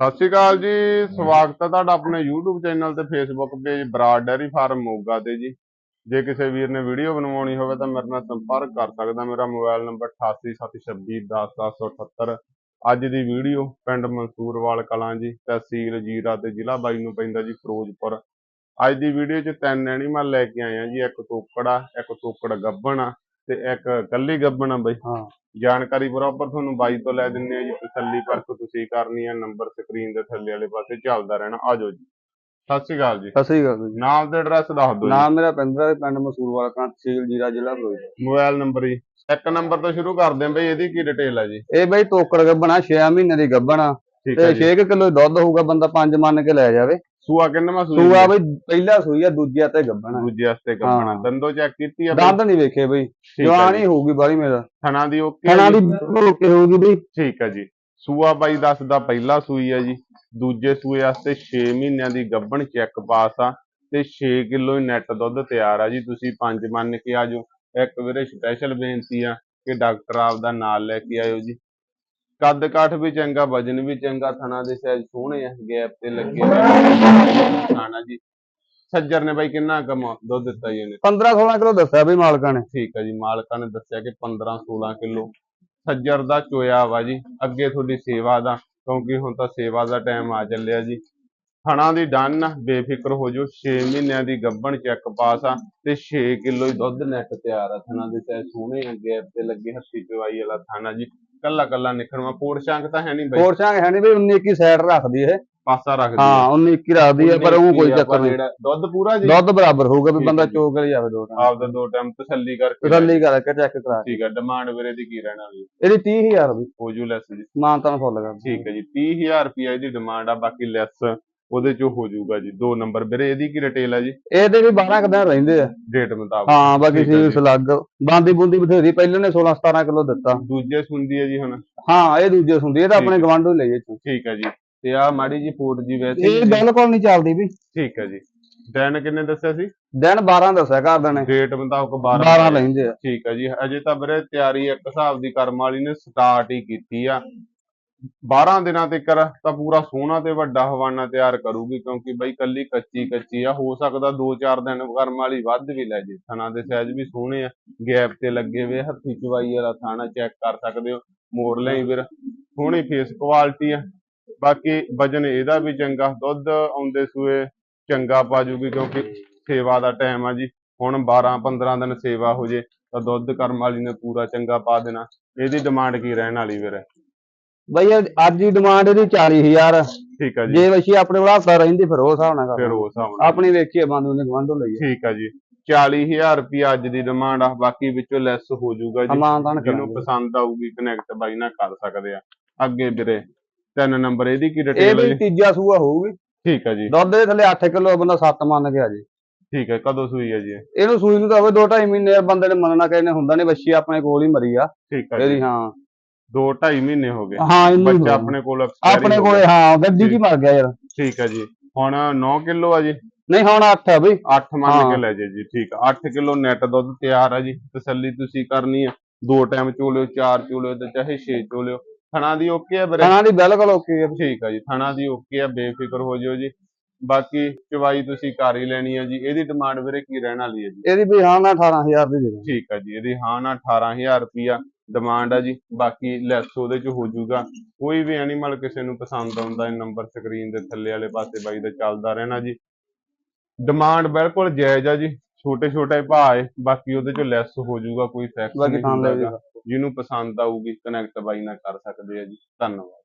ਸਤਿ ਸ਼੍ਰੀ ਅਕਾਲ ਜੀ, ਸਵਾਗਤ ਹੈ ਤੁਹਾਡਾ ਆਪਣੇ YouTube ਚੈਨਲ ਤੇ Facebook page Brar dairy farm Moga ਤੇ ਜੀ। ਜੇ ਕਿਸੇ ਵੀਰ ਨੇ ਵੀਡੀਓ ਬਣਵਾਉਣੀ ਹੋਵੇ ਤਾਂ ਮੇਰੇ ਨਾਲ ਸੰਪਰਕ ਕਰ ਸਕਦਾ, ਮੇਰਾ ਮੋਬਾਈਲ ਨੰਬਰ 8876210778 ਅੱਜ ਦੀ ਵੀਡੀਓ ਪਿੰਡ ਮਨਸੂਰਵਾਲ ਕਲਾਂ ਜੀ, ਤਹਿਸੀਲ ਜੀਰਾ ਤੇ ਜ਼ਿਲ੍ਹਾ ਬਾਈ ਨੂੰ ਪੈਂਦਾ ਜੀ, ਫਿਰੋਜ਼ਪੁਰ। ਅੱਜ ਦੀ ਵੀਡੀਓ 'ਚ ਤਿੰਨ ਐਨੀਮਲ ਲੈ ਕੇ ਆਏ ਆ ਜੀ, ਇੱਕ ਤੋਕੜਾ, ਇੱਕ ਤੋਕੜ ਗੱਬਣ ਆ ਤੇ ਇੱਕ ਕੱਲੀ ਗੱਬਣ ਆ ਬਈ। ਹਾਂ। ਜਾਣਕਾਰੀ ਬਰਾਬਰ ਤੁਹਾਨੂੰ ਬਾਈ ਤੋਂ ਲੈ ਦਿੰਦੇ ਆ ਜੀ। ਤਸੱਲੀ ਪਰਖ ਤੁਸੀਂ ਕਰਨੀ ਆ ਨੰਬਰ ਸਕਰੀਨ ਦੇ ਥੱਲੇ ਵਾਲੇ ਪਾਸੇ ਚੱਲਦਾ ਰਹਿਣਾ। ਆਜੋ ਜੀ। ਸਤਿ ਸ਼੍ਰੀ ਅਕਾਲ ਜੀ। ਸਤਿ ਸ੍ਰੀ ਅਕਾਲ ਜੀ। ਨਾਮ ਤੇ ਐਡਰੈਸ ਦੱਸ ਦਿਓ ਨਾਮ ਮੇਰਾ ਪਿੰਦਰ ਪਿੰਡ ਮਸੂਰਵਾਲਾ ਕਾਂ ਤਹਿਸੀਲ ਜੀਰਾ ਜ਼ਿਲ੍ਹਾ ਫਿਰੋਜ਼ਪੁਰ। ਮੋਬਾਈਲ ਨੰਬਰ ਜੀ। ਇੱਕ ਨੰਬਰ ਤੋਂ ਸ਼ੁਰੂ ਕਰਦੇ ਆਂ ਬਈ ਇਹਦੀ ਕੀ ਡਿਟੇਲ ਹੈ ਜੀ? ਇਹ ਬਈ ਤੋਕੜ ਗੱਬਣਾ 6 ਮਹੀਨੇ ਦੀ ਗੱਬਣਾ ਤੇ ਹੈ ਜੀ। 6 ਕਿਲੋ ਦੁੱਧ ਹੋਊਗਾ ਬੰਦਾ 5 ਮੰਨ ਕੇ ਲੈ ਜਾਵੇ। ਸੂਆ ਕਿੰਨਵਾਂ ਸੂਈ ਸੂਆ? ਬਈ ਪਹਿਲਾ ਸੂਈ ਆ ਦੂਜਿਆ ਤੇ ਗੱਬਣਾ ਦੂਜੇ ਵਾਸਤੇ ਕੱਪਣਾ ਹਾਂ। ਦੰਦੋ ਚੈੱਕ ਕੀਤੀ ਆ ਬਈ? ਦੰਦ ਨਹੀਂ ਵੇਖੇ ਬਈ। ਠੀਕ ਜਵਾਨ। ਹੀ ਹੋਊਗੀ ਬਾਰੀ ਮੇਰਾ। ਥਣਾ ਦੀ ਓਕੇ ਖਾਣਾ ਦੀ ਓਕੇ ਹੋਊਗੀ ਬਈ। ਠੀਕ ਹੈ ਜੀ। ਸੂਆ ਬਾਈ ਦੱਸਦਾ ਪਹਿਲਾ ਸੂਈ ਹੈ ਜੀ। ਦੂਜੇ ਸੂਏ ਵਾਸਤੇ 6 ਮਹੀਨਿਆਂ ਦੀ ਗੱਭਣ ਚੈੱਕ ਪਾਸ ਆ ਤੇ 6 ਕਿਲੋ ਨੈਟ ਦੁੱਧ ਤਿਆਰ ਆ ਜੀ। ਤੁਸੀਂ ਪੰਜ ਮੰਨ ਕੇ ਆਜੋ ਇੱਕ ਵੀਰੇ ਸਪੈਸ਼ਲ ਬੇਨਤੀ ਆ ਕਿ ਡਾਕਟਰ ਆਪਦਾ ਨਾਲ ਲੈ ਕੇ ਆਇਓ ਜੀ। ਕੱਦ ਕਾਠ ਵੀ ਚੰਗਾ ਵਜਨ ਵੀ ਚੰਗਾ ਥਣਾ ਦੇ ਸਾਈਜ਼ ਸੋਹਣੇ ਆ ਗੈਪ ਤੇ ਲੱਗੇ ਥਾਣਾ ਜੀ। ਸੱਜਰ ਨੇ ਬਾਈ ਕਿੰਨਾ ਕਮ ਦੁੱਧ ਦਿੱਤਾ ਜੀ ਇਹਨੇ? 15 16 ਕਿਲੋ ਦੱਸਿਆ ਬਈ ਮਾਲਕਾਂ ਨੇ। ਠੀਕ ਹੈ ਜੀ ਮਾਲਕਾਂ ਨੇ ਦੱਸਿਆ ਕਿ 15 16 ਕਿਲੋ। ਸੱਜਰ ਦਾ ਚੋਇਆ ਵਾ ਜੀ ਅੱਗੇ ਤੁਹਾਡੀ ਸੇਵਾ ਦਾ ਕਿਉਂਕਿ ਹੁਣ ਤਾਂ ਸੇਵਾ ਦਾ ਟਾਈਮ ਆ ਚੱਲਿਆ ਜੀ। ਥਣਾ ਦੀ ਡੰਨ ਆ, ਬੇਫਿਕਰ ਹੋ ਜਾਓ 6 ਮਹੀਨਿਆਂ ਦੀ ਗੱਭਣ ਚੈੱਕ ਪਾਸ ਆ ਤੇ 6 ਕਿਲੋ ਹੀ ਦੁੱਧ ਨੈਟ ਤਿਆਰ ਆ। ਥਣਾ ਦੇ ਤੇ ਸੋਹਣੇ ਆ ਗੈਪ ਤੇ ਲੱਗੇ ਹੱਥੀ ਚਵਾਈ ਵਾਲਾ ਥਾਣਾ ਜੀ। ਕੱਲਾ ਕੱਲਾ ਨਿਖਰਵਾ ਕੋੜ ਸ਼ਾਂਕ ਤਾਂ ਹੈ ਨਹੀਂ ਬਈ। ਚਾਂਗ ਹੈ ਨਹੀਂ ਬਈ 19 21 ਸਾਈਡ ਰੱਖਦੀ ਇਹ। ਪਾਸਾ ਰੱਖਦੀ ਹਾਂ 19 21 ਰੱਖਦੀ ਹੈ ਪਰ ਉਹ ਕੋਈ ਚੱਕਰ ਨਹੀਂ। ਦੁੱਧ ਪੂਰਾ ਜੀ। ਦੁੱਧ ਬਰਾਬਰ ਹੋਊਗਾ ਵੀ ਬੰਦਾ। ਚੋਕ ਕੇ ਜਾਵੇ ਦੋ ਟਾਈਮ। ਆਪਦਾ ਦੋ ਟਾਈਮ ਤਸੱਲੀ ਕਰਕੇ। ਤਸੱਲੀ ਕਰਕੇ ਚੈੱਕ ਕਰਾ। ਠੀਕ ਹੈ ਡਿਮਾਂਡ ਵੀਰੇ ਦੀ ਕੀ ਰਹਿਣਾ ਵੀ ਇਹਦੀ 30000 ਬਈ। ਹੋ ਜੂ ਲੈਸ ਜੀ। ਮਾਨ ਤਾਂ ਫੁੱਲ ਕਰ ਠੀਕ ਹੈ ਜੀ 30000 ਰੁਪਏ ਇਹਦੀ ਡਿਮਾਂਡ ਆ ਬਾਕੀ ਲੈਸ। ਉਹਦੇ ਚੋਂ ਹੋ ਜਾਊਗਾ ਜੀ ਦੋ ਨੰਬਰ ਵੀਰੇ ਇਹਦੀ ਕੀ ਰਿਟੇਲ ਆ ਜੀ? ਇਹਦੇ ਵੀ 12 ਕੁ ਦਿਨ ਰਹਿੰਦੇ ਆ। ਡੇਟ ਮੁਤਾਬਕ। ਹਾਂ ਬਾਕੀ ਹੈ ਸੀਲ ਸਲੱਗ ਬਾਂਦੀ ਬੁੰਦੀ ਬਥੇਰੀ ਪਹਿਲੇ ਨੇ 16 17 ਕਿਲੋ ਦਿੱਤਾ। ਦੂਜੇ ਸੁਣਦੀ ਹੈ ਜੀ ਹੁਣ। ਹਾਂ ਇਹ ਦੂਜੇ ਹੁੰਦੀ ਇਹ ਤਾਂ ਆਪਣੇ ਗਵਾਂਢੋਂ ਹੀ ਲਈ ਇਹ ਠੀਕ ਹੈ ਜੀ। ਤੇ ਆ ਮਾੜੀ ਜੀ ਫੂਡ ਜੀ ਵੈਸੇ ਇਹ ਬਿਲਕੁਲ ਨਹੀਂ ਚੱਲਦੀ ਵੀ। ਠੀਕ ਹੈ ਜੀ। ਦਿਨ ਕਿੰਨੇ ਦੱਸਿਆ ਸੀ? ਦਿਨ 12 ਦੱਸਿਆ ਘਰ ਦੇ ਨੇ। ਡੇਟ ਮੁਤਾਬਕ 12 12 ਲੈਂਦੇ ਆ। ਠੀਕ ਹੈ ਜੀ। ਅਜੇ ਤਾਂ ਵੀਰੇ ਤਿਆਰੀ ਇੱਕ ਹਿਸਾਬ ਦੀ ਕਰਮ ਵਾਲੀ ਨੇ ਸਟਾਰਟ ਹੀ ਕੀਤੀ ਆ। 12 ਦਿਨਾਂ ਤੱਕ ਤਾਂ ਪੂਰਾ ਸੋਹਣਾ ਤੇ ਵੱਡਾ ਹਵਾਨਾ ਤਿਆਰ ਕਰੂਗੀ, ਕਿਉਂਕਿ ਬਈ ਕੱਲੀ ਕੱਚੀ ਕੱਚੀ ਆ, ਹੋ ਸਕਦਾ 2-4 ਦਿਨ ਕਰਮ ਵਾਲੀ ਵੱਧ ਵੀ ਲੈ ਜੇ। ਥਣਾ ਦੇ ਸਾਈਜ਼ ਵੀ ਸੋਹਣੇ ਆ, ਗੈਪ ਤੇ ਲੱਗੇ ਹੋਏ ਹੱਥੀ ਚਵਾਈ ਵਾਲਾ ਥਾਣਾ ਚੈੱਕ ਕਰ ਸਕਦੇ ਹੋ, ਮੋੜ ਲਈ ਵੀਰ ਸੋਹਣੀ ਫੇਸ ਕੁਆਲਿਟੀ ਆ। ਬਾਕੀ ਵਜਨ ਇਹਦਾ ਵੀ ਚੰਗਾ, ਦੁੱਧ ਆਉਂਦੇ ਸੂਏ ਚੰਗਾ ਪਾ ਜੂਗੀ, ਕਿਉਂਕਿ ਸੇਵਾ ਦਾ ਟਾਈਮ ਆ ਜੀ। ਹੁਣ 12-15 ਦਿਨ ਸੇਵਾ ਹੋ ਜੇ, ਤਾਂ ਦੁੱਧ ਕਰਮ ਵਾਲੀ ਨੇ ਪੂਰਾ ਚੰਗਾ ਪਾ ਦੇਣਾ। ਇਹਦੀ ਡਿਮਾਂਡ ਕੀ ਰਹਿਣ ਵਾਲੀ ਵੀਰ ਬਈ ਇਹ ਅੱਜ ਦੀ ਡਿਮਾਂਡ ਇਹਦੀ 40000 ਠੀਕ ਆ ਜੀ। ਜੇ ਵਸ਼ੀ ਆਪਣੇ ਕੋਲ ਹਫਤਾ ਰਹਿੰਦੀ ਫਿਰ ਉਹ ਹਿਸਾਬ ਨਾਲ ਕਰ ਫਿਰ। ਉਸ ਹਿਸਾਬ ਨਾਲ। ਆਪਣੀ ਵੇਖੀਏ ਬੰਦ ਉਹਨੇ ਗਵਾਂਢੋਂ ਲਈ ਠੀਕ ਆ ਜੀ। 40000 ਰੁਪਿਆ ਅੱਜ ਦੀ ਡਿਮਾਂਡ ਆ ਬਾਕੀ ਵਿੱਚੋਂ ਲੈਸ ਹੋ ਜਾਊਗਾ ਜੀ। ਜਿਹਨੂੰ ਪਸੰਦ ਆਊਗੀ ਕਨੈਕਟ ਬਾਈ ਨਾਲ ਕਰ ਸਕਦੇ ਆ। ਅੱਗੇ ਵੀਰੇ ਤਿੰਨ ਨੰਬਰ ਇਹਦੀ ਕੀ ਇਹ ਡਿਟੇਲ ਹੈ ਵੀ ਜੀ? ਤੀਜਾ ਸੂਆ ਹੋਊਗੀ। ਠੀਕ ਆ ਜੀ। ਦੁੱਧ ਦੇ ਥੱਲੇ 8 ਕਿਲੋ ਬੰਦਾ 7 ਮੰਨ ਕੇ ਆ ਜੇ। ਠੀਕ ਹੈ ਕਦੋਂ ਸੂਈ ਹੈ ਜੀ ਇਹ? ਇਹਨੂੰ ਸੂਈ ਨੂੰ ਤਾਂ ਹੋਵੇ 2.5 ਮਹੀਨੇ ਬੰਦੇ ਨੇ ਮੰਨਣਾ ਕਹਿੰਦੇ ਹੁੰਦਾ ਨਹੀਂ ਵੱਛੀ ਆਪਣੇ ਕੋਲ ਹੀ ਮਰੀ ਆ। ਠੀਕ ਆ ਜੀ। ਹਾਂ। ਦੋ ਢਾਈ ਮਹੀਨੇ ਹੋ ਗਏ। ਹਾਂ ਇੰਨੀ ਬੱਚਾ। ਆਪਣੇ ਕੋਲ expiry ਆਪਣੇ ਹੋ ਕੋਲੇ ਗਿਆ। ਹਾਂ ਗੱਡੀ ਹੀ ਮਰ ਗਿਆ ਯਾਰ। ਠੀਕ ਹੈ ਜੀ। ਹੁਣ 9 ਕਿਲੋ ਆ ਜੀ? ਨਹੀਂ ਹੁਣ 8 ਆ ਬਈ। 8 ਮੰਨ ਹਾਂ। ਕੇ ਲੈ ਜੇ ਜੀ ਠੀਕ ਆ। 8 ਕਿਲੋ ਨੈਟ ਦੁੱਧ ਤਿਆਰ ਆ ਜੀ। ਤਸੱਲੀ ਤੁਸੀਂ ਕਰਨੀ ਆ। ਦੋ ਟਾਈਮ ਚੋਲਿਓ ਚਾਰ ਚੋਲਿਓ ਤੇ ਚਾਹੇ 6 ਚੋਲਿਓ। ਥਣਾ ਦੀ ਓਕੇ ਆ ਵੀਰੇ? ਖਾਣਾ ਦੀ ਬਿਲਕੁਲ ਓਕੇ ਆ। ਠੀਕ ਆ ਜੀ ਥਣਾ ਦੀ ਓਕੇ ਆ। ਬੇਫਿਕਰ ਹੋ ਜਿਓ ਜੀ। ਬਾਕੀ ਚਵਾਈ ਤੁਸੀਂ ਕਰ ਹੀ ਲੈਣੀ ਆ ਜੀ। ਇਹਦੀ ਡਿਮਾਂਡ ਵੀਰੇ ਕੀ ਰਹਿਣ ਵਾਲੀ ਹੈ ਜੀ? ਇਹਦੀ ਵੀ ਹਾਂ ਨਾ 18000 ਦੀ ਦੇ ਦੇ ਠੀਕ ਆ ਜੀ ਇਹਦੀ ਹਾਂ ਨਾ 18000 ਰੁਪਿਆ ਡਿਮਾਂਡ ਆ ਜੀ ਬਾਕੀ ਲੈਸ ਉਹਦੇ ਚ ਹੋ ਜਾਊਗਾ। ਕੋਈ ਵੀ ਐਨੀਮਲ ਕਿਸੇ ਨੂੰ ਪਸੰਦ ਆਉਂਦਾ ਇਹ ਨੰਬਰ ਸਕਰੀਨ ਦੇ ਥੱਲੇ ਵਾਲੇ ਪਾਸੇ ਬਾਈ ਦਾ ਚੱਲਦਾ ਰਹਿਣਾ ਜੀ। ਡਿਮਾਂਡ ਬਿਲਕੁਲ ਜਾਇਜ਼ ਆ ਜੀ ਛੋਟੇ ਛੋਟੇ ਭਾਅ ਏ ਬਾਕੀ ਉਹਦੇ ਚ ਲੈਸ ਹੋ ਜਾਊਗਾ ਕੋਈ ਫੈਕਟ ਨਹੀਂ। ਜਿਹਨੂੰ ਪਸੰਦ ਆਊਗੀ ਕਨੈਕਟ ਬਾਈ ਨਾਲ ਕਰ ਸਕਦੇ ਆ ਜੀ। ਧੰਨਵਾਦ।